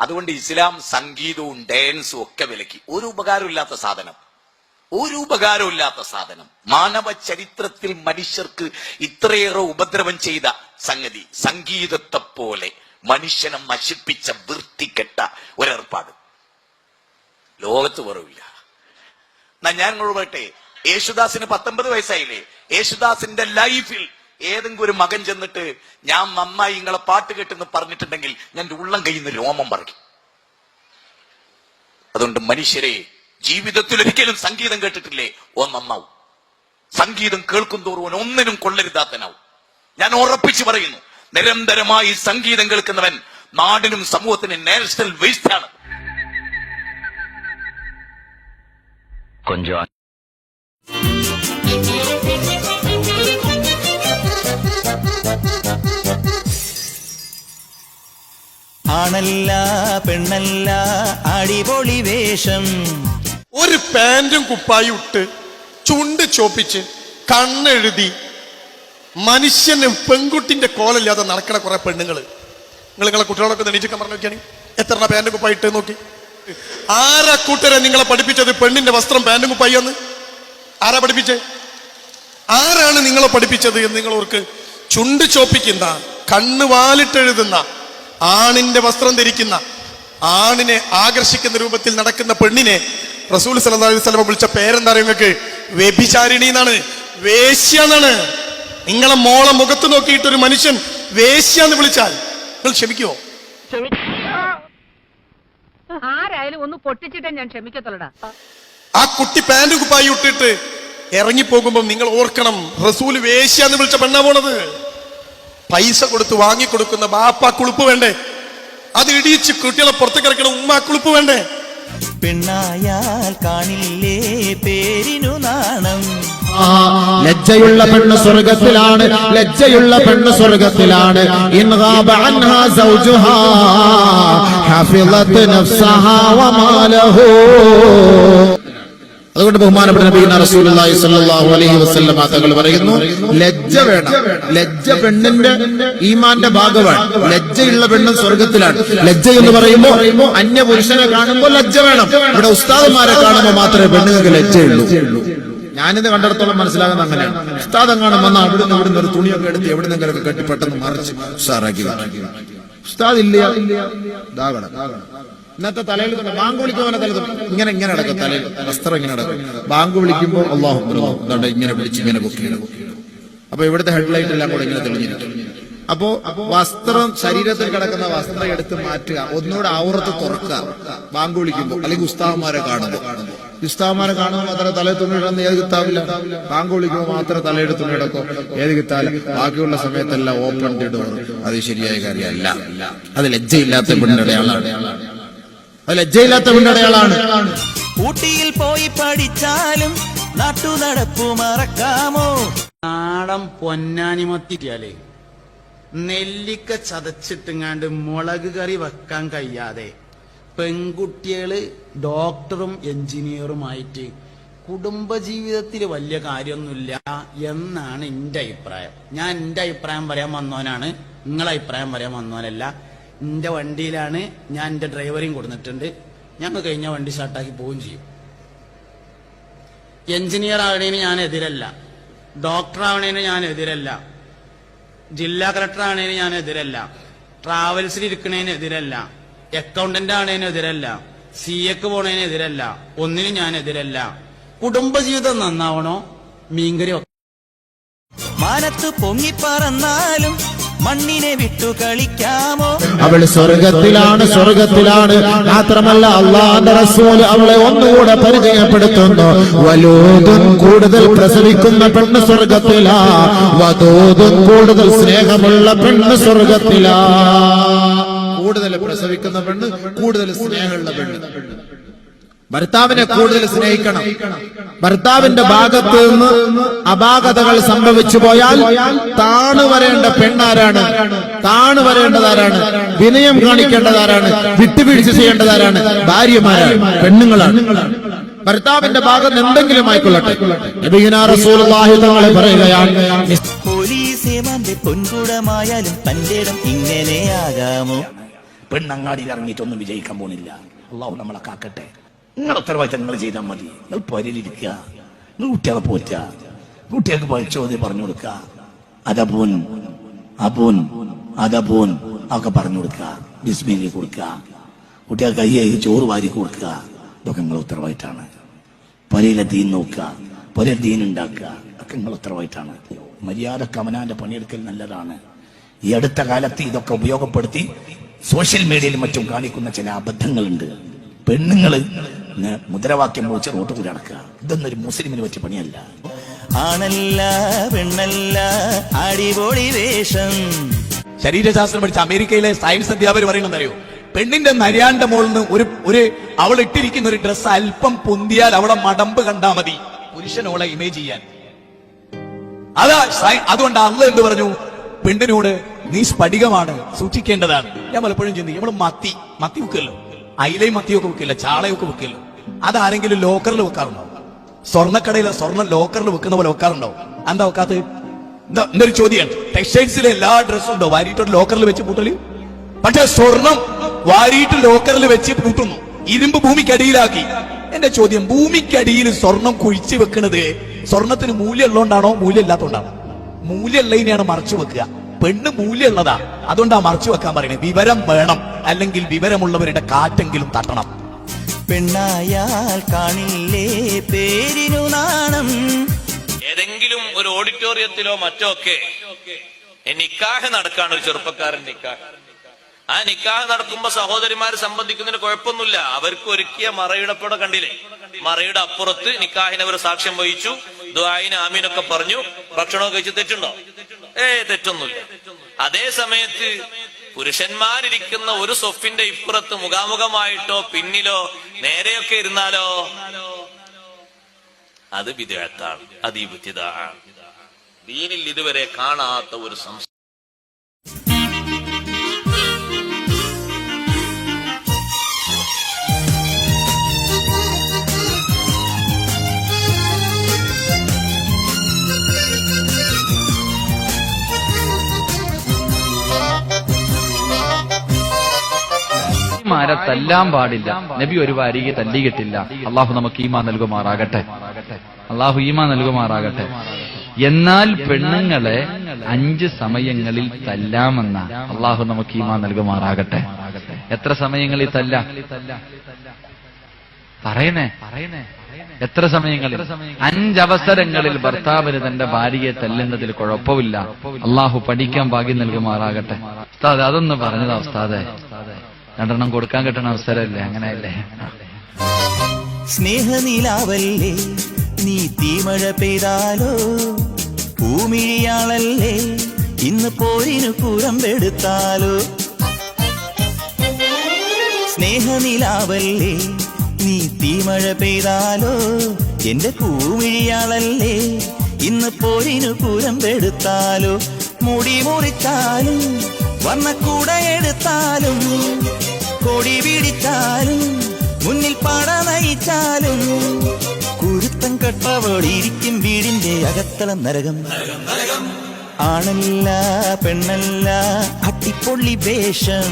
അതുകൊണ്ട് ഇസ്ലാം സംഗീതവും ഡാൻസും ഒക്കെ വിലക്കി. ഒരു ഉപകാരമില്ലാത്ത സാധനം. ഒരു ഉപകാരമില്ലാത്ത സാധനം. മാനവ ചരിത്രത്തിൽ മനുഷ്യർക്ക് ഇത്രയേറെ ഉപദ്രവം ചെയ്ത സംഗതി. സംഗീതത്തെ പോലെ മനുഷ്യനെ നശിപ്പിച്ച വൃത്തിക്കെട്ട ഒരേർപ്പാട്. ലോകത്ത് കുറവില്ല ഞാൻ പറയട്ടെ യേശുദാസിന് പത്തൊമ്പത് വയസ്സായില്ലേ? യേശുദാസിന്റെ ലൈഫിൽ ഏതെങ്കിലും ഒരു മകൻ ചെന്നിട്ട് ഞാൻ നന്നായി നിങ്ങളെ പാട്ട് കേട്ടെന്ന് പറഞ്ഞിട്ടുണ്ടെങ്കിൽ ഞാൻ ഉള്ളം കയ്യുന്ന രോമം പറയും അതുകൊണ്ട് മനുഷ്യരെ ജീവിതത്തിൽ ഒരിക്കലും സംഗീതം കേട്ടിട്ടില്ലേ? ഓ നന്നാവും. സംഗീതം കേൾക്കും തോറും ഒന്നിനും കൊള്ളരുതാത്തനാവും. ഞാൻ ഉറപ്പിച്ചു പറയുന്നു നിരന്തരമായി സംഗീതം കേൾക്കുന്നവൻ നാടിനും സമൂഹത്തിനും നാഷണൽ വേസ്റ്റ് ആണ് കൊഞ്ചോ ആണല്ല പെണ്ണല്ല അടിപൊളി വേഷം. ഒരു പാന്റും കുപ്പായി ഇട്ട് ചുണ്ട് ചോപ്പിച്ച് കണ്ണെഴുതി മനുഷ്യനും പെൺകുട്ടിന്റെ കോലല്ലാതെ നടക്കണ കുറെ പെണ്ണുങ്ങൾ നിങ്ങൾ നിങ്ങളെ കുട്ടികളൊക്കെ നെണീച്ചൊക്കെ പറഞ്ഞു നോക്കിയാണ്? എത്ര പാന്റും കുപ്പായി ഇട്ട് നോക്കി? ആരാ കൂട്ടരെ നിങ്ങളെ പഠിപ്പിച്ചത് പെണ്ണിന്റെ വസ്ത്രം പാന്റും കുപ്പായി എന്ന്? ആരാ പഠിപ്പിച്ചേ? ആരാണ് നിങ്ങളെ പഠിപ്പിച്ചത് എന്ന് നിങ്ങൾ ഓർക്ക് ചുണ്ട് ചോപ്പിക്കുന്ന കണ്ണ് വാലിട്ടെഴുതുന്ന ആണിന്റെ വസ്ത്രം ധരിക്കുന്ന ആണിനെ ആകർഷിക്കുന്ന രൂപത്തിൽ നടക്കുന്ന പെണ്ണിനെ റസൂൽ സല്ലല്ലാഹു അലൈഹി വസല്ലം വിളിച്ച പേരെന്താ നിങ്ങൾക്ക്? വ്യഭിചാരിണി എന്നാണ്. വേശ്യ എന്നാണ്. നിങ്ങളെ മോളെ മുഖത്ത് നോക്കിയിട്ട് ഒരു മനുഷ്യൻ വേശ്യ എന്ന് വിളിച്ചാൽ നിങ്ങൾ ക്ഷമിക്കുമോ ആരായാലും ഒന്ന് പൊട്ടിച്ചിട്ടേ ഞാൻ ക്ഷമിക്കത്തുള്ളടാ. ആ കുട്ടി പാന്റും കുപ്പായി ഇട്ടിട്ട് ഇറങ്ങിപ്പോകുമ്പോൾ നിങ്ങൾ ഓർക്കണം റസൂൽ വേശ്യ എന്ന് വിളിച്ച പെണ്ണാ പോണത്. പൈസ കൊടുത്ത് വാങ്ങിക്കൊടുക്കുന്ന ബാപ്പ കുളിപ്പ് വേണ്ടേ? അത് ഇടിച്ച് കുട്ടികളെ പുറത്തേക്കിറക്കണ ഉമ്മ കുളിപ്പ് വേണ്ടേ? പെണ്ണായാൽ കാണില്ലേ പേരിനു നാണം. ലജ്ജയുള്ള പെണ്ണ് സ്വർഗത്തിലാണ് ലജ്ജയുള്ള പെണ്ണ് സ്വർഗത്തിലാണ്. അതുകൊണ്ട് ബഹുമാനപ്പെട്ട റസൂലുള്ളാഹി സ്വല്ലല്ലാഹു അലൈഹി വസല്ലം തങ്ങൾ പറയുന്നു ലജ്ജ വേണം. ലജ്ജ പെണ്ണിന്റെ ഈമാന്റെ ഭാഗമാണ്. ലജ്ജയുള്ള പെണ്ണ് സ്വർഗത്തിലാണ് ലജ്ജ എന്ന് പറയുമ്പോൾ അന്യ പുരുഷനെ കാണുമ്പോൾ ലജ്ജ വേണം. ഇവിടെ ഉസ്താദന്മാരെ കാണുമ്പോൾ മാത്രമേ പെണ്ണുങ്ങൾക്ക് ലജ്ജയുള്ളൂ. ഞാനിത് കണ്ടിടത്തോളം മനസ്സിലാകുന്ന അങ്ങനെയാണ്. ഉസ്താദം കാണുമ്പോൾ അവിടുന്ന് ഇവിടുന്ന് ഒരു തുണിയൊക്കെ എടുത്ത് എവിടുന്നെങ്കിലൊക്കെ കെട്ടി പെട്ടെന്ന് മറിച്ച് ഉഷാറാക്കി വെക്കും. ഉസ്താദ് ഇല്ല ഇതാകണം. ഇന്നത്തെ തലയിൽ തന്നെ ബാങ്ക് തല ഇങ്ങനെ ഇങ്ങനെ അടക്കും തലയിൽ വസ്ത്രം ഇങ്ങനെ അടക്കും ബാങ്ക് വിളിക്കുമ്പോൾ അള്ളാഹു ഇങ്ങനെ വിളിച്ച് ഇങ്ങനെ പൊക്കിയിടും. അപ്പൊ ഇവിടുത്തെ ഹെഡ്ലൈറ്റ് എല്ലാം കൂടെ ഇങ്ങനെ തെളിഞ്ഞിരിക്കും. അപ്പോ വസ്ത്രം ശരീരത്തിൽ കിടക്കുന്ന വസ്ത്രം എടുത്ത് മാറ്റുക ഒന്നുകൂടെ ഔറത്ത് തുറക്കുക ബാങ്ക് വിളിക്കുമ്പോൾ അല്ലെങ്കിൽ ഉസ്താവന്മാരെ കാണുമ്പോൾ. ഉസ്താവന്മാരെ കാണുമ്പോൾ മാത്രമേ തലയിൽ തുണിയിടുന്ന ഏത് കിത്താവില്ല ബാങ്ക് വിളിക്കുമ്പോൾ മാത്രം തലയെടുത്ത് തുണിയിടക്കോ ഏത് കിത്താല ബാക്കിയുള്ള സമയത്തെല്ലാം ഓപ്പൺ ഡോർ അത് ശരിയായ കാര്യമല്ല. അത് ലജ്ജയില്ലാത്ത പെണ്ണടയാളാണ്. അത് ലജ്ജയില്ലാത്ത പെണ്ണടയാളാണ് ഊട്ടിയിൽ പോയി പഠിച്ചാലും നാട്ടു നടപ്പു മറക്കാമോ? നാടൻ പൊന്നാനിമത്തിയാലേ നെല്ലിക്ക ചതച്ചിട്ടുങ്ങാണ്ട് മുളക് കറി വെക്കാൻ കഴിയാതെ പെൺകുട്ടികൾ ഡോക്ടറും എഞ്ചിനീയറുമായിട്ട് കുടുംബജീവിതത്തിൽ വലിയ കാര്യമൊന്നുമില്ല എന്നാണ് എന്റെ അഭിപ്രായം. ഞാൻ എന്റെ അഭിപ്രായം പറയാൻ വന്നവനാണ് നിങ്ങളെ അഭിപ്രായം പറയാൻ വന്നവനല്ല. എന്റെ വണ്ടിയിലാണ് ഞാൻ എന്റെ ഡ്രൈവറെയും കൊടുത്തിട്ടുണ്ട് ഞങ്ങൾ കഴിഞ്ഞ വണ്ടി സ്റ്റാർട്ടാക്കി പോവുകയും ചെയ്യും. എഞ്ചിനീയർ ആവണേന് ഞാൻ എതിരല്ല. ഡോക്ടർ ആവണേന് ഞാൻ എതിരല്ല. ജില്ലാ കളക്ടർ ആണേന് ഞാൻ എതിരല്ല. ട്രാവൽസിൽ ഇരിക്കണേന് എതിരല്ല. അക്കൗണ്ടന്റ് ആണേന് എതിരല്ല. സി എക്ക് പോണേന് എതിരല്ല. ഒന്നിനും ഞാൻ എതിരല്ല. കുടുംബജീവിതം നന്നാവണോ? മീൻകരി മാനത്ത് പൊങ്ങിപ്പറന്നാലും മണ്ണിനെ വിട്ടു കളിക്കാമോ? അവൾ സ്വർഗത്തിലാണ് സ്വർഗത്തിലാണ്. മാത്രമല്ല അള്ളാന്റെ റസൂൽ അവളെ ഒന്നുകൂടെ പരിചയപ്പെടുത്തുന്നു. വലൂതും കൂടുതൽ പ്രസവിക്കുന്ന പെണ്ണ് സ്വർഗത്തിലാ. വധൂതും കൂടുതൽ സ്നേഹമുള്ള പെണ്ണ് സ്വർഗത്തിലാ. കൂടുതൽ പ്രസവിക്കുന്ന പെണ്ണ് കൂടുതൽ സ്നേഹമുള്ള പെണ്ണ്. ഭർത്താവിനെ കൂടുതൽ സ്നേഹിക്കണം. ഭർത്താവിന്റെ ഭാഗത്ത് നിന്ന് അപാകതകൾ സംഭവിച്ചു പോയാൽ താണു വരേണ്ട പെണ്ണാരാണ്. താണു വരേണ്ടതാരാണ്. വിനയം കാണിക്കേണ്ടതാരാണ്. വിട്ടുവീഴ്ച ചെയ്യേണ്ടതാരാണ്. ഭാര്യമാരാണ്. പെണ്ണുങ്ങളാണ്. ഭർത്താവിന്റെ ഭാഗത്ത് എന്തെങ്കിലും ആയിക്കൊള്ളട്ടെ. തങ്ങളെ പറയുകയാണ്. പൊൻകുടമായാലും ഇങ്ങനെയാകാമോ? പെണ്ണങ്ങാടിയിൽ ഇറങ്ങിയിട്ടൊന്നും വിജയിക്കാൻ പോണില്ല. അള്ളാഹു നമ്മളെ കാക്കട്ടെ. നിങ്ങളുടെ ഉത്തരവാദിത്തം നിങ്ങൾ ചെയ്താൽ മതി. നിങ്ങൾ പരിലിരിക്കുക നിങ്ങൾ കുട്ടികളെ പോറ്റ. കുട്ടികൾക്ക് പഠിച്ചോതി പറഞ്ഞു കൊടുക്കുക. അതബൂൻ അബൂൻ അതബൂൻ ഒക്കെ പറഞ്ഞു കൊടുക്കുക. ബിസ്മിലി കൊടുക്കുക. കുട്ടികൾക്ക് കയ്യെ ചോറ് വാരി കൊടുക്കുക. ഇതൊക്കെ നിങ്ങൾ ഉത്തരവാദിത്തമാണ്. പരയിലെ ദീൻ നോക്കുക. പരയിൽ ദീൻ ഉണ്ടാക്കുക. ഒക്കെ നിങ്ങൾ ഉത്തരവാദിത്തമാണ്. മര്യാദ കമനാന്റെ പണിയെടുക്കൽ നല്ലതാണ്. ഈ അടുത്ത കാലത്ത് ഇതൊക്കെ ഉപയോഗപ്പെടുത്തി സോഷ്യൽ മീഡിയയിലും മറ്റും കാണിക്കുന്ന ചില അബദ്ധങ്ങളുണ്ട്. പെണ്ണുങ്ങൾ മുദ്രാവാക്യം വിളിച്ച് റോട്ട് കൂടി നടക്കുക. ഒരു മുസ്ലിമിന് പറ്റിയ പണിയല്ല. ആണല്ല പെണ്ണല്ല അടിപൊളി വേഷം. ശരീരശാസ്ത്രം പഠിച്ച അമേരിക്കയിലെ സയൻസ് അധ്യാപകർ പറയുന്നത് അറിയോ പെണ്ണിന്റെ നരിയാണ്ട മുകളിൽ നിന്ന് ഒരു ഒരു അവൾ ഇട്ടിരിക്കുന്ന ഒരു ഡ്രസ്സ് അല്പം പൊന്തിയാൽ അവളെ മടമ്പ് കണ്ടാ മതി. പുരുഷനോളെ ഇമേജ് ചെയ്യാൻ. അതാ അതുകൊണ്ട് അന്ന് എന്ത് പറഞ്ഞു? പെണ്ണിനോട് നീ സ്ഫടികമാണ് സൂക്ഷിക്കേണ്ടതാണ്. ഞാൻ പലപ്പോഴും ചിന്തിക്കും നമ്മൾ മത്തി മത്തി വെക്കല്ലോ അയിലയും മത്തിയൊക്കെ വെക്കില്ല ചാളയൊക്കെ വെക്കില്ല. അതാരെങ്കിലും ലോക്കറിൽ വെക്കാറുണ്ടോ സ്വർണക്കടയിലെ സ്വർണ ലോക്കറിൽ വെക്കുന്ന പോലെ വെക്കാറുണ്ടോ എന്താ വെക്കാത്തത്? എന്താ എന്നൊരു ചോദ്യമാണ് ടെക്സ്റ്റൈൽസിലെ എല്ലാ ഡ്രസ്സും ഉണ്ടോ? വാരിയിട്ട് ലോക്കറിൽ വെച്ച് പൂട്ടൽ? പക്ഷെ സ്വർണം വാരിയിട്ട് ലോക്കറിൽ വെച്ച് പൂട്ടുന്നു. ഇരുമ്പ് ഭൂമിക്കടിയിലാക്കി. എന്റെ ചോദ്യം ഭൂമിക്കടിയിൽ സ്വർണം കുഴിച്ചു വെക്കുന്നത് സ്വർണത്തിന് മൂല്യം ഉള്ളതുകൊണ്ടാണോ മൂല്യം മൂല്യമുള്ളതിനെയാണ് മറച്ചു വെക്കുക. പെണ്ണ് മൂല്യമുള്ളതാ. അതുകൊണ്ടാ മറച്ചു വെക്കാൻ പറയുന്നത് വിവരം വേണം. അല്ലെങ്കിൽ വിവരമുള്ളവരുടെ കാറ്റെങ്കിലും തട്ടണം. പെണ്ണായാൽ കാണില്ലേ പേരിനു നാണം. ഏതെങ്കിലും ഒരു ഓഡിറ്റോറിയത്തിലോ മറ്റോ ഒക്കെ നിക്കാഹ് നടക്കാണ് ഒരു ചെറുപ്പക്കാരൻ നിക്കാഹ്. ആ നിക്കാഹ് നടക്കുമ്പോ സഹോദരിമാര് സംബന്ധിക്കുന്നതിന് കുഴപ്പമൊന്നുമില്ല. അവർക്ക് ഒരുക്കിയ മറയുടെ പുട കണ്ടില്ലേ? മറയുടെ അപ്പുറത്ത് നിക്കാഹിന് ഒരു സാക്ഷ്യം വഹിച്ചു. ദ്വായിന് ആമീനൊക്കെ പറഞ്ഞു. ഭക്ഷണമൊക്കെ കഴിച്ച് തെറ്റുണ്ടോ? ഏ തെറ്റൊന്നുമില്ല. അതേ സമയത്ത് പുരുഷന്മാരിരിക്കുന്ന ഒരു സൊഫിന്റെ ഇപ്പുറത്ത് മുഖാമുഖമായിട്ടോ പിന്നിലോ നേരെയൊക്കെ ഇരുന്നാലോ? അത് വിദേഹത്താണ് അത് ഈ ബുദ്ധിതാണ് ദീനിൽ ഇതുവരെ കാണാത്ത ഒരു സംസ്കാരം മാരെ തല്ലാൻ പാടില്ല. നബി ഒരു വാരികെ തല്ലിയിട്ടില്ല. അള്ളാഹു നമുക്ക് ഈമാ നൽകുമാറാകട്ടെ. അള്ളാഹു ഈമാ നൽകുമാറാകട്ടെ. എന്നാൽ പെണ്ണുങ്ങളെ അഞ്ച് സമയങ്ങളിൽ തല്ലാമെന്ന അള്ളാഹു നമുക്ക് ഈമാ നൽകുമാറാകട്ടെ. എത്ര സമയങ്ങളിൽ തല്ല? പറയണേ. പറയണേ എത്ര സമയങ്ങളിൽ? അഞ്ചവസരങ്ങളിൽ ഭർത്താവിന് തന്റെ ഭാര്യയെ തല്ലുന്നതിൽ കുഴപ്പമില്ല. അള്ളാഹു പഠിക്കാൻ ഭാഗ്യം നൽകുമാറാകട്ടെ. ഉസ്താദ് അതൊന്ന് പറഞ്ഞതാ ഉസ്താദെ. രണ്ടെണ്ണം കൊടുക്കാൻ കിട്ടണ അവസരമല്ലേ? അങ്ങനെയല്ലേ? സ്നേഹനീലാവല്ലേ? നീ തീമഴ പെയ്താലോ? പൂമിഴിയാളല്ലേ? ഇന്ന് പോരിനു കൂരമ്പെടുത്താലോ? സ്നേഹനിലാവല്ലേ? നീ തീമഴ പെയ്താലോ? എന്റെ പൂമിഴിയാളല്ലേ? ഇന്ന് പോരിനു പെടുത്താലോ മുടി മുറിച്ചാലും വർണക്കൂട എടുത്താലും കൊടി പിടിച്ചാലും മുന്നിൽ പാട നയിച്ചാലും കുരുത്തം കെട്ടവളിരിക്കും വീടിന്റെ അകത്തളം നരകം. ആണല്ല പെണ്ണല്ല അട്ടിപ്പൊള്ളി വേഷം.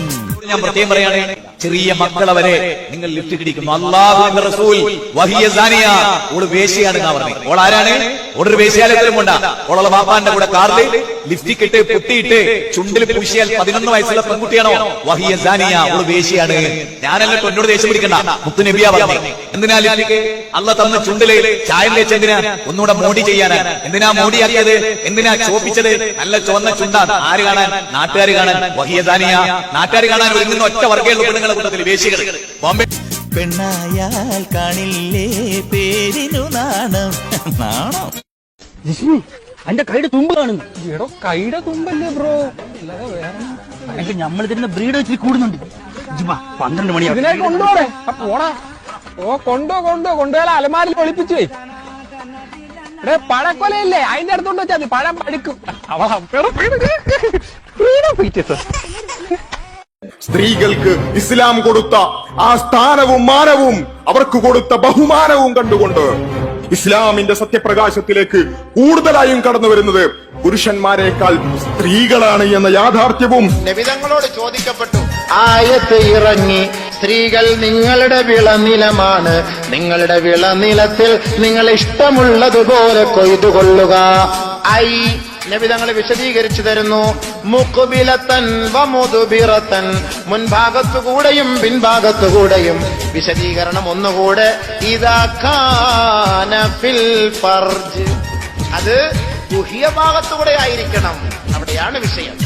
ഞാൻ പ്രത്യേകം പറയാണ് ചെറിയ മക്കളെ വരെ നിങ്ങൾ ലിഫ്റ്റ് കിടിക്കുന്നു അള്ളാഹുവിന്റെ റസൂൽ വഹിയ സാനിയ ഓൾ വേശിയാണ് പറഞ്ഞത് ഓൾ ആരാണ് ഓളൊരു വേശിയാലും കൊണ്ട. ഓളെ ബാപ്പാന്റെ കൂടെ കാറിൽ ലിഫ്റ്റിക് ഇട്ട് പൊട്ടിയിട്ട് ചുണ്ടിൽ പൂശിയാൽ പതിനൊന്ന് വയസ്സുള്ള പെൺകുട്ടിയാണോ? വഹിയ സാനിയ ഒരു വേശിയാണ്. ഞാനല്ല എന്നോട് ദേഷ്യം പിടിക്കണ്ട? മുത്തു നബിയാ പറഞ്ഞു. എന്തിനാ ലിഫ്റ്റിക്ക്? അല്ല തന്ന ചുണ്ടിൽ ചായം വെച്ച് എന്തിനാ? ഒന്നുകൂടെ മോടി ചെയ്യാനാ. എന്തിനാ മോടിയാക്കിയത്? എന്തിനാ ചോപ്പിച്ചത്? നല്ല ചുവന്ന ചുണ്ടാണ് ആര് കാണാൻ? നാട്ടുകാർ കാണാൻ. വഹിയ സാനിയ നാട്ടുകാർ കാണാൻ ഒരുങ്ങുന്ന ഒറ്റ വർഗമുള്ള പെണ്ണുങ്ങളെ കൂട്ടത്തിൽ വേശികൾ ബോംബെ പെണ്ണായാൽ കാണില്ലേ? പേരിനു നാണം. നാണം? അന്റെ കൈയുടെ തുമ്പ് കാണുന്നു. എടോ കൈയുടെ തുമ്പല്ലേ ബ്രോ? എനിക്ക് നമ്മൾ തരുന്ന ബ്രീഡ് വെച്ചിട്ട് കൂടുന്നുണ്ട്. പന്ത്രണ്ട് മണി ഇതിനെ കൊണ്ടുപോടെ. പോടാ. ഓ കൊണ്ടോ കൊണ്ടോ കൊണ്ടുപോയാൽ അലമാരിൽ ഒളിപ്പിച്ചു പോയി എടേ പഴക്കൊലയില്ലേ? അതിന്റെ അടുത്തോണ്ട് വെച്ചാൽ മതി. പഴം പഴുക്കും സ്ത്രീകൾക്ക് ഇസ്ലാം കൊടുത്ത ആ സ്ഥാനവും മാനവും അവർക്ക് കൊടുത്ത ബഹുമാനവും കണ്ടുകൊണ്ട് ഇസ്ലാമിന്റെ സത്യപ്രകാശത്തിലേക്ക് കൂടുതലായും കടന്നു വരുന്നത് പുരുഷന്മാരെക്കാൾ സ്ത്രീകളാണ് എന്ന യാഥാർത്ഥ്യവും നബിതങ്ങളോട് ചോദിക്കപ്പെട്ടു. ആയത്ത് ഇറങ്ങി സ്ത്രീകൾ നിങ്ങളുടെ വിളനിലമാണ്. നിങ്ങളുടെ വിളനിലത്തിൽ നിങ്ങൾ ഇഷ്ടമുള്ളതുപോലെ കൊയ്തുകൊള്ളുക. ഐ നബിതങ്ങൾ വിശദീകരിച്ചു തരുന്നു. മുക്കുബിലത്തൻ വമുതുബിറത്തൻ മുൻഭാഗത്തുകൂടെയും പിൻഭാഗത്തുകൂടെയും. വിശദീകരണം ഒന്നുകൂടെ. ഫിൽ ഫർജ്. അത് ഗുഹ്യ ഭാഗത്തുകൂടെ ആയിരിക്കണം അവിടെയാണ് വിഷയം.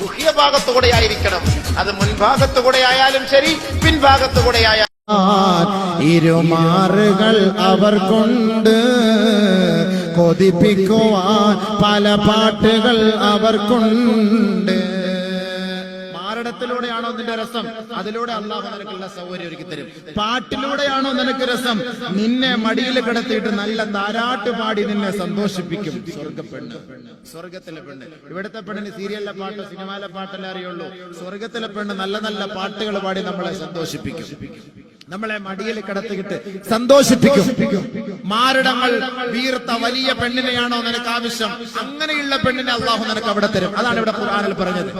ഗുഹ്യ ഭാഗത്തുകൂടെ ആയിരിക്കണം അത് മുൻഭാഗത്തുകൂടെ ആയാലും ശരി പിൻഭാഗത്തുകൂടെ ആയാലും ഇരുമാറുകൾ അവർ കൊണ്ട് കൊതിപ്പിക്കുവാൻ പല പാട്ടുകൾ അവർക്കുണ്ട്. മാരടത്തിലൂടെയാണോ നിന്റെ രസം? അതിലൂടെ അള്ളാഹു നിനക്കുള്ള സൗകര്യം ഒരുക്കി തരും. പാട്ടിലൂടെയാണോ നിനക്ക് രസം? നിന്നെ മടിയിൽ കിടത്തിയിട്ട് നല്ല താരാട്ട് പാടി നിന്നെ സന്തോഷിപ്പിക്കും. സ്വർഗപ്പെണ്ണ് സ്വർഗത്തിലെ പെണ്ണ്. ഇവിടുത്തെ പെണ്ണിന് സീരിയലിലെ പാട്ടോ സിനിമയിലെ പാട്ടല്ലേ അറിയുള്ളൂ? സ്വർഗത്തിലെ പെണ്ണ് നല്ല നല്ല പാട്ടുകൾ പാടി നമ്മളെ സന്തോഷിപ്പിക്കും. നമ്മളെ മടിയിൽ കിടത്തിയിട്ട് സന്തോഷിപ്പിക്കും. മാരടങ്ങൾ വീർത്ത വലിയ പെണ്ണിനെയാണോ നിനക്ക് ആവശ്യം? അങ്ങനെയുള്ള പെണ്ണിനെ അള്ളാഹു നിനക്ക് അവിടെ തരും. അതാണ് ഇവിടെ ഖുർആനിൽ പറഞ്ഞത്.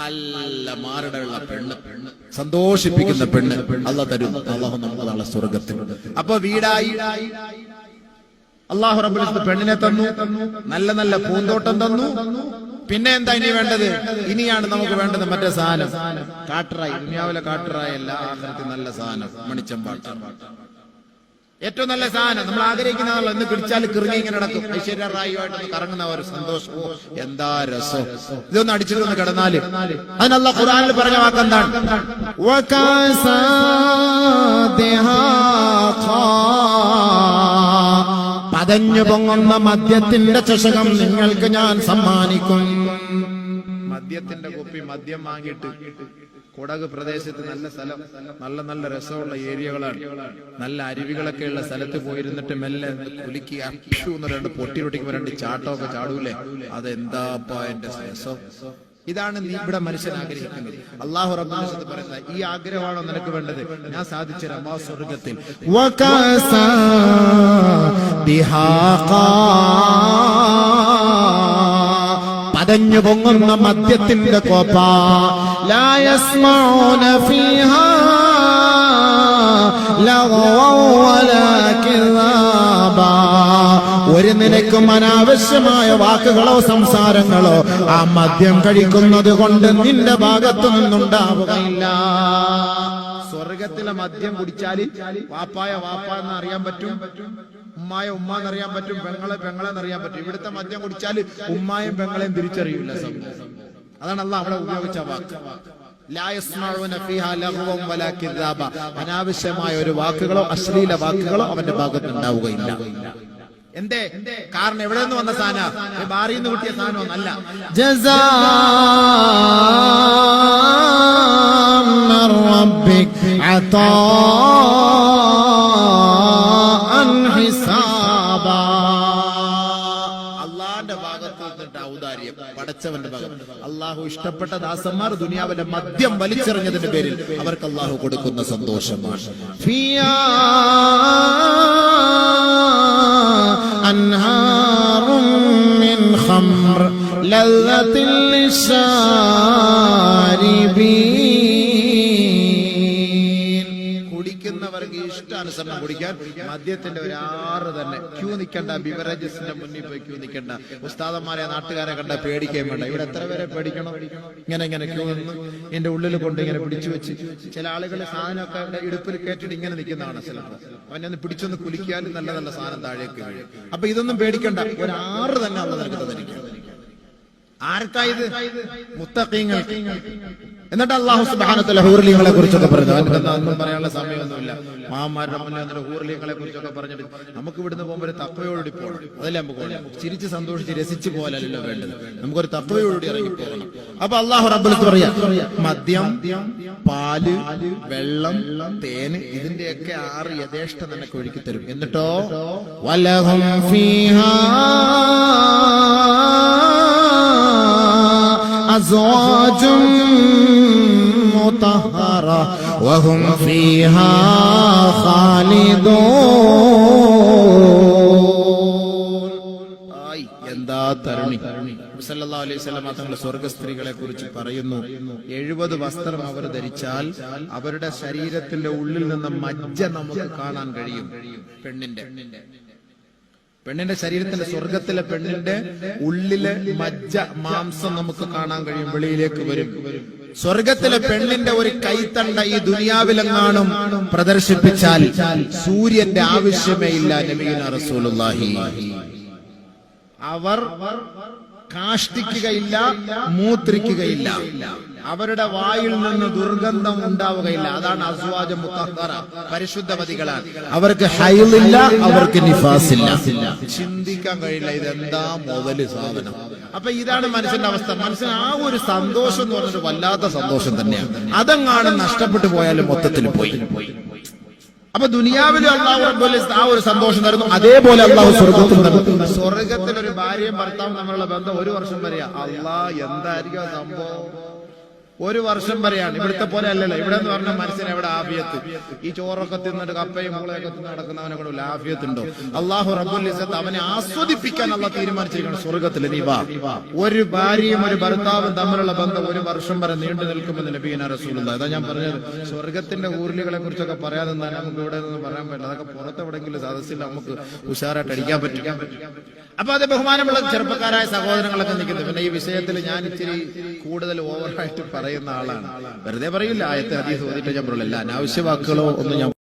നല്ല മാരടമുള്ള പെണ്ണ്. പെണ്ണ്. സന്തോഷിപ്പിക്കുന്ന പെണ്ണ്. അല്ല തരും. അള്ളാഹു നമ്മളെ നാളെ സ്വർഗത്തിൽ. അപ്പൊ വീടായി. അള്ളാഹു റബുലിസ്ത് പെണ്ണിനെ തന്നു നല്ല നല്ല പൂന്തോട്ടം തന്നു. പിന്നെ എന്താ ഇനി വേണ്ടത്? ഇനിയാണ് നമുക്ക് വേണ്ടത് മറ്റേ സാധനം. കാട്ടറായി ദുനിയാവിലെ കാട്ടറായി എല്ലാ ആഹാരത്തിൽ നല്ല സാധനം മണിച്ചമ്പാട്ട. ഏറ്റവും നല്ല സാധനം നമ്മൾ ആഗ്രഹിക്കുന്നതാണല്ലോ എന്ന് പിടിച്ചാൽ കിറങ്ങി ഇങ്ങനെ നടക്കും. ഐശ്വര്യ റായിട്ട് കറങ്ങുന്ന ഒരു സന്തോഷം. എന്താ രസം. ഇതൊന്ന് അടിച്ചിട്ട് ഒന്ന് കിടന്നാൽ അതിനല്ല ഖുറാനിൽ പറഞ്ഞ വാക്കെന്താണ്? പതഞ്ഞു പൊങ്ങുന്ന മദ്യത്തിന്റെ ചഷകം നിങ്ങൾക്ക് ഞാൻ സമ്മാനിക്കും. മദ്യത്തിന്റെ കുപ്പി മദ്യം വാങ്ങിയിട്ട് കുടക് പ്രദേശത്ത് നല്ല സ്ഥലം നല്ല നല്ല രസമുള്ള ഏരിയകളാണ്. നല്ല അരുവികളൊക്കെ ഉള്ള സ്ഥലത്ത് പോയിരുന്നിട്ട് മെല്ലെ കുലുക്കി അക്ഷു എന്ന് രണ്ട് പൊട്ടി രണ്ട് ചാട്ടമൊക്കെ ചാടൂലേ? അതെന്താപ്പാ എന്റെ രസം? ഇതാണ് നീ ഇവിടെ മനുഷ്യൻ ആഗ്രഹിക്കുന്നത്. അള്ളാഹു റബ്ബുൽ പറയുന്നത് ഈ ആഗ്രഹമാണോ നിനക്ക് വേണ്ടത്? ഞാൻ സാധിച്ചു റബ്ബാ സ്വർഗത്തിൽ പതഞ്ഞു പൊങ്ങുന്ന മദ്യത്തിന്റെ കോപ്പ. ലായസ്മോന ഫീഹാ. ഒരു നിലയ്ക്കും അനാവശ്യമായ വാക്കുകളോ സംസാരങ്ങളോ ആ മദ്യം കഴിക്കുന്നത് കൊണ്ട് നിന്റെ ഭാഗത്തു നിന്നുണ്ടാവുകയില്ല. സ്വർഗത്തിലെ മദ്യം കുടിച്ചാൽ വാപ്പായ വാപ്പ എന്ന് അറിയാൻ പറ്റും ഉമ്മായ ഉമ്മ എന്നറിയാൻ പറ്റും പെങ്ങളെ പെങ്ങളെ എന്നറിയാൻ പറ്റും. ഇവിടുത്തെ മദ്യം കുടിച്ചാൽ ഉമ്മായും പെങ്ങളെയും തിരിച്ചറിയില്ല അതാണ് അവിടെ ഉപയോഗിച്ച വാക്ക്. അനാവശ്യമായ ഒരു വാക്കുകളോ അശ്ലീല വാക്കുകളോ അവന്റെ ഭാഗത്തുണ്ടാവുകയില്ല എന്തേ? കാരണം എവിടെ നിന്ന് വന്ന സാധന നിന്ന് കിട്ടിയ സാധനം അല്ല ജസാ അതാ പടച്ചവന്റെ ഭാഗം അള്ളാഹു ഇഷ്ടപ്പെട്ട ദാസന്മാർ ദുനിയാവിലെ മദ്യം വലിച്ചെറിഞ്ഞതിന്റെ പേരിൽ അവർക്ക് അള്ളാഹു കൊടുക്കുന്ന സന്തോഷമാണ്. ഖംർ ലല്ലത്തിൽ ലിശാരിബീൻ കുടിക്കുന്നവർക്ക് ഇഷ്ടാനുസരണം കുടിക്കാൻ. മദ്യത്തിന്റെ ഒരു ആറ് തന്നെ. ക്യൂ നിൽക്കണ്ട ബിവറേജസിന്റെ മുന്നിൽ പോയി ക്യൂ നിൽക്കണ്ട ഉസ്താദന്മാരെ നാട്ടുകാരെ കണ്ട പേടിക്കുകയും വേണ്ട. ഇവിടെ എത്ര പേരെ പേടിക്കണം? ഇങ്ങനെ ഇങ്ങനെ ക്യൂ നിന്ന് എന്റെ ഉള്ളിൽ കൊണ്ട് ഇങ്ങനെ പിടിച്ചു വെച്ച് ചില ആളുകൾ സാധനമൊക്കെ അവിടെ ഇടുപ്പിൽ കയറ്റിട്ട് ഇങ്ങനെ നിൽക്കുന്നതാണ് ചിലപ്പോൾ അവനെ പിടിച്ചൊന്ന് കുലിക്കാനും നല്ല നല്ല സാധനം താഴേക്ക് വീഴും. അപ്പൊ ഇതൊന്നും പേടിക്കണ്ട. ഒരു ആറ് തന്നെ അവിടെ നിനക്ക് ആർക്കായത് മുത്തഖീങ്ങൾ എന്നിട്ട് അള്ളാഹു സുബാനത്തിലെ ഹൂർലിങ്ങളെ കുറിച്ചൊക്കെ പറഞ്ഞു. ഒന്നും പറയാനുള്ള സമയമൊന്നുമില്ല. മാമാരുടെ മുന്നിൽ അങ്ങനെ കുറിച്ചൊക്കെ പറഞ്ഞിട്ട് നമുക്ക് ഇവിടുന്ന് പോകുമ്പോൾ ഒരു തക്കവയോടി പോകണം. അതല്ലേ നമുക്ക് ചിരിച്ച് സന്തോഷിച്ച് രസിച്ച് പോലല്ലോ വേണ്ടത്. നമുക്കൊരു തപ്പയോടി ഇറങ്ങി പോകണം. അപ്പൊ അള്ളാഹു റബ്ബലത്ത് പറയാം മദ്യം പാൽ വെള്ളം തേന് ഇതിന്റെയൊക്കെ ആറ് യഥേഷ്ട നിനക്ക് ഒഴുക്കി തരും. എന്നിട്ടോ? വലഹും ഫീഹാ أزواج مطهرة وهم فيها خالدون ആയ്, എന്താ തരുണി സല്ലല്ലാഹു അലൈഹി വസല്ലമ തങ്ങൾ സ്വർഗ സ്ത്രീകളെ കുറിച്ച് പറയുന്നു എഴുപത് വസ്ത്രം അവർ ധരിച്ചാൽ അവരുടെ ശരീരത്തിന്റെ ഉള്ളിൽ നിന്ന് മജ്ജ നമുക്ക് കാണാൻ കഴിയും പെണ്ണിന്റെ പെണ്ണിന്റെ ശരീരത്തിന്റെ സ്വർഗത്തിലെ പെണ്ണിന്റെ ഉള്ളിലെ മജ്ജ മാംസം നമുക്ക് കാണാൻ കഴിയും വെളിയിലേക്ക് വരും. സ്വർഗത്തിലെ പെണ്ണിന്റെ ഒരു കൈത്തണ്ട ഈ ദുനിയാവിലെങ്ങാനും പ്രദർശിപ്പിച്ചാൽ സൂര്യന്റെ ആവശ്യമേ ഇല്ല നബീന റസൂലുള്ളാഹി. അവർ കാഷ്ടിക്കുകയില്ല മൂത്രിക്കുകയില്ല. അവരുടെ വായിൽ നിന്ന് ദുർഗന്ധം ഉണ്ടാവുകയില്ല. അതാണ് അസ്വാജ മുത്തഹറ പരിശുദ്ധമതികളാണ് അവർക്ക് ഹൈലില്ല അവർക്ക് നിഫാസില്ല. ചിന്തിക്കാൻ കഴിയില്ല ഇതെന്താ മുതൽ സാധനം. അപ്പൊ ഇതാണ് മനുഷ്യന്റെ അവസ്ഥ. മനുഷ്യന് ആ ഒരു സന്തോഷം എന്ന് പറഞ്ഞൊരു വല്ലാത്ത സന്തോഷം തന്നെയാണ്. അതങ്ങാണ് നഷ്ടപ്പെട്ടു പോയാലും മൊത്തത്തിൽ പോയി. അപ്പൊ ദുനിയാവിലും അള്ളാഹു ആ ഒരു സന്തോഷം തരുന്നു. അതേപോലെ അള്ളാഹു സ്വർഗത്തിൽ സ്വർഗത്തിൽ ഒരു ഭാര്യയും ഭർത്താവും തമ്മിലുള്ള ബന്ധം ഒരു വർഷം വരെയാ. അള്ളാഹ് എന്തായിരിക്കും സംഭവം? ഒരു വർഷം വരെയാണ്. ഇവിടുത്തെ പോലെ അല്ലല്ലോ. ഇവിടെ എന്ന് പറഞ്ഞ മനസ്സിന് എവിടെ? ആഫിയത്ത്. ഈ ചോറൊക്കെ തിന്നിട്ട് കപ്പയും മൂളയൊക്കെ തിന്ന് നടക്കുന്നവനെ കൊണ്ട് ആഫിയത്ത് ഉണ്ടോ അള്ളാഹു റബ്ബുൽ അവനെ ആസ്വദിപ്പിക്കാൻ അള്ള തീരുമാനിച്ചിരിക്കണം സ്വർഗത്തിൽ നീ ഒരു ഭാര്യയും ഒരു ഭർത്താവും തമ്മിലുള്ള ബന്ധം ഒരു വർഷം വരെ നീണ്ടു നിൽക്കുമെന്ന് നബീന റസൂലുള്ള അതാ ഞാൻ പറഞ്ഞത്. സ്വർഗത്തിന്റെ ഊർലികളെ കുറിച്ചൊക്കെ പറയാതെ തന്നെ നമുക്ക് ഇവിടെ നിന്ന് പറയാൻ പറ്റില്ല. അതൊക്കെ പുറത്തെവിടെങ്കിലും സദസ്സിൽ നമുക്ക് ഉഷാറായിട്ട് അടിക്കാൻ പറ്റും. അപ്പൊ അത് ബഹുമാനമുള്ള ചെറുപ്പക്കാരായ സഹോദരങ്ങളൊക്കെ നിൽക്കുന്നത് പിന്നെ ഈ വിഷയത്തിൽ ഞാൻ ഇച്ചിരി കൂടുതൽ ഓവറായിട്ട് പറയുന്ന ആളാണ്. വെറുതെ പറയില്ല ആയത്തെ ഹദീസ് ഓതിട്ട് ഞാൻ പറയില്ല അനാവശ്യ വാക്കുകളോ ഒന്നും ഞാൻ